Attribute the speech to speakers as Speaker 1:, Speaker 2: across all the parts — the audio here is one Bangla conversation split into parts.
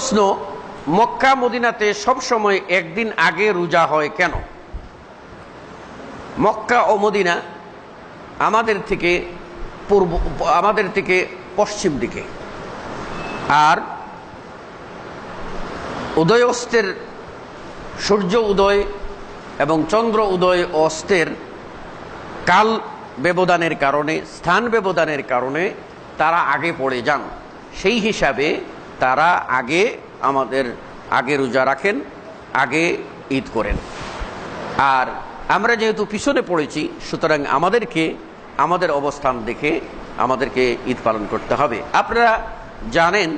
Speaker 1: প্রশ্ন, মক্কা মদিনাতে সবসময় একদিন আগে রোজা হয় কেন? মক্কা ও মদিনা আমাদের থেকে পূর্ব, আমাদের থেকে পশ্চিম দিকে। আর উদয় অস্তের সূর্য উদয় এবং চন্দ্র উদয় অস্তের কাল ব্যবধানের কারণে, স্থান ব্যবধানের কারণে তারা আগে পড়ে যান। সেই হিসাবে তারা আগে আমাদের, আগে রোজা রাখেন, আগে ঈদ করেন। আর আমরা যেহেতু পিছনে পড়েছি, সুতরাং আমাদেরকে, আমাদের অবস্থান দেখে আমাদেরকে ঈদ পালন করতে হবে। আপনারা জানেন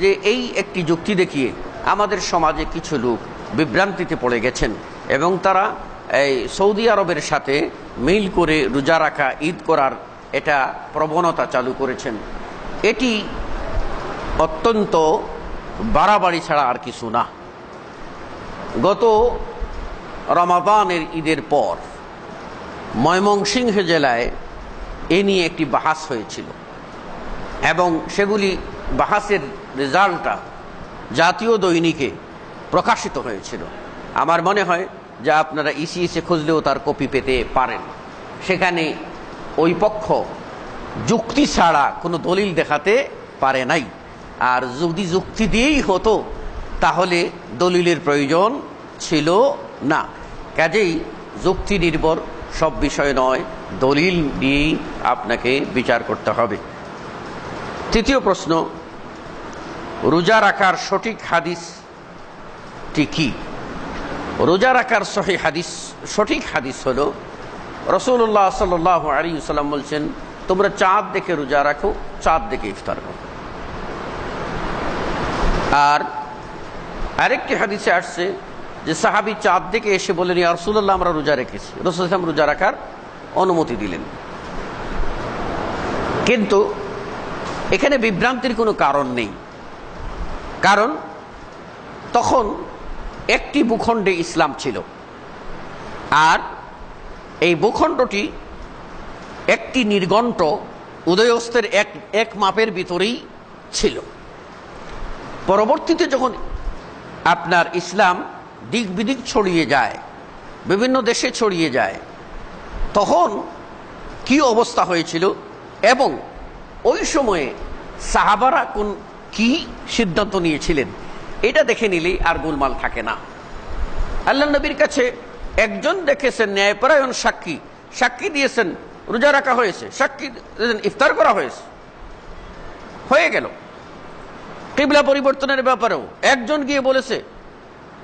Speaker 1: যে এই একটি যুক্তি দেখিয়ে আমাদের সমাজে কিছু লোক বিভ্রান্তিতে পড়ে গেছেন এবং তারা এই সৌদি আরবের সাথে মিল করে রোজা রাখা, ঈদ করার এটা প্রবণতা চালু করেছেন। এটি অত্যন্ত বাড়াবাড়ি ছাড়া আর কিছু না। গত রমাদানের ঈদের পর ময়মনসিংহ জেলায় এ নিয়ে একটি বাহাস হয়েছিল এবং সেগুলি বাহাসের রেজাল্টটা জাতীয় দৈনিকে প্রকাশিত হয়েছিল। আমার মনে হয় যে আপনারা ইসি ইসে খুঁজলেও তার কপি পেতে পারেন। সেখানে ওই পক্ষ যুক্তি ছাড়া কোনো দলিল দেখাতে পারে নাই। আর যদি যুক্তি দিয়েই হতো, তাহলে দলিলের প্রয়োজন ছিল না। কাজেই যুক্তি নির্ভর, সব বিষয় নয়, দলিল দিয়েই আপনাকে বিচার করতে হবে। তৃতীয় প্রশ্ন, রোজা রাখার সঠিক হাদিসটি কি? রোজা রাখার সহি হাদিস, সঠিক হাদিস হলো রসুল্লাহ সাল আলী সাল্লাম বলছেন, তোমরা চাঁদ দেখে রোজা রাখো, চাঁদ দেখে ইফতার করো। আর আরেকটি হাদিসে আসছে যে সাহাবি চাঁদ দেখে এসে বলেন রসুল্লাহ আমরা রোজা রেখেছি। রসুল ইসলাম রোজা রাখার অনুমতি দিলেন। কিন্তু এখানে বিভ্রান্তির কোনো কারণ নেই। কারণ তখন একটি ভূখণ্ডে ইসলাম ছিল। আর এই ভূখণ্ডটি একটি নির্গণ্ট উদয়স্তের এক এক মাপের ভিতরেই ছিল। পরবর্তীতে যখন আপনার ইসলাম দিক বিদিক ছড়িয়ে যায়, বিভিন্ন দেশে ছড়িয়ে যায়, তখন কি অবস্থা হয়েছিল এবং ওই সময়ে সাহাবারা কোন কি সিদ্ধান্ত নিয়েছিলেন, এটা দেখে নিলেই আর গোলমাল থাকে না। আল্লাহ নবীর কাছে একজন দেখেছেন ন্যায়পরায়ণ সাক্ষী সাক্ষী দিয়েছেন, রোজা রাখা হয়েছে, সাক্ষী ইফতার করা হয়েছে। হয়ে গেল। কিবলা পরিবর্তনের ব্যাপারেও একজন গিয়ে বলেছে,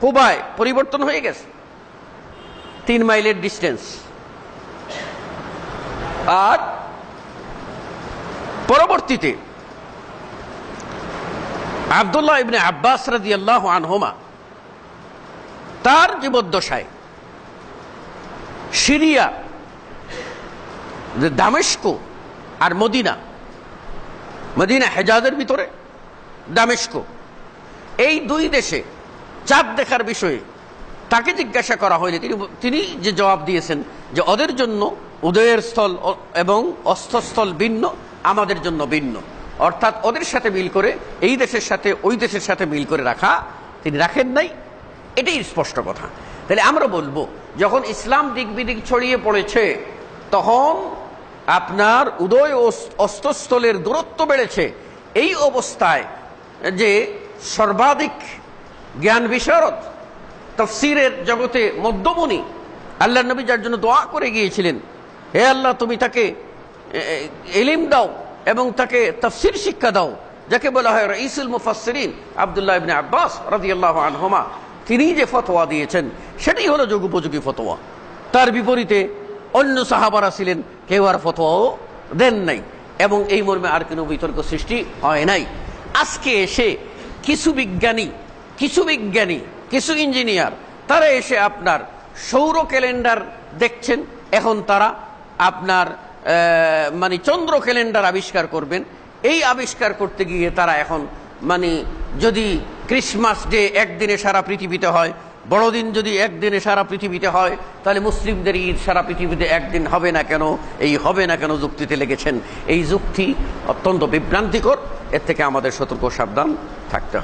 Speaker 1: কুবায় পরিবর্তন হয়ে গেছে। তিন মাইলের ডিস্টেন্স। আর পরবর্তীতে আবদুল্লাহ ইবনে আব্বাস রাজি আল্লাহ আনহোমা তার জীবদ্দশায় সিরিয়া, দামেস্কো আর মদিনা মদিনা হেজাজের ভিতরে দামেস্কো। এই দুই দেশে চাঁদ দেখার বিষয়ে তাকে জিজ্ঞাসা করা হয়নি তিনি তিনি যে জবাব দিয়েছেন যে ওদের জন্য উদয়ের স্থল এবং অস্তস্থল ভিন্ন, আমাদের জন্য ভিন্ন। অর্থাৎ ওদের সাথে মিল করে, এই দেশের সাথে ওই দেশের সাথে মিল করে রাখা তিনি রাখেন নাই। এটাই স্পষ্ট কথা। তাহলে আমরা বলব, যখন ইসলাম দিক বিদিক ছড়িয়ে পড়েছে, তখন আপনার উদয় অস্তস্থলের দূরত্ব বেড়েছে। এই অবস্থায় যে সর্বাধিক জ্ঞান বিশারদ তফসিরের জগতে মধ্যমণি আল্লাহ নবী যার জন্য দোয়া করে গিয়েছিলেন, হে আল্লাহ তুমি তাকে এলিম দাও এবং তাকে তফসির শিক্ষা দাও, যাকে বলা হয় রঈসুল মুফাসরিন আবদুল্লাহ ইবনে আব্বাস রাদিয়াল্লাহু আনহুমা। তিনি যে ফতোয়া দিয়েছেন, সেটাই হলো যোগ উপযোগী ফতোয়া। তার বিপরীতে অন্য সাহাবারা ছিলেন, কেউ আর ফতোয়াও দেন নাই এবং এই মর্মে আর কোনো বিতর্ক সৃষ্টি হয় নাই। আজকে এসে কিছু বিজ্ঞানী কিছু বিজ্ঞানী, কিছু ইঞ্জিনিয়ার, তারা এসে আপনার সৌর ক্যালেন্ডার দেখছেন। এখন তারা আপনার মানে চন্দ্র ক্যালেন্ডার আবিষ্কার করবেন। এই আবিষ্কার করতে গিয়ে তারা এখন মানে যদি ক্রিসমাস ডে একদিনে সারা পৃথিবীতে হয় বড়দিন যদি একদিনে সারা পৃথিবীতে হয়, তাহলে মুসলিমদের ঈদ সারা পৃথিবীতে একদিন হবে না কেন? এই হবে না কেন যুক্তিতে লেগেছেন? এই যুক্তি অত্যন্ত বিভ্রান্তিকর। এর থেকে আমাদের সতর্ক সাবধান থাকতে হবে।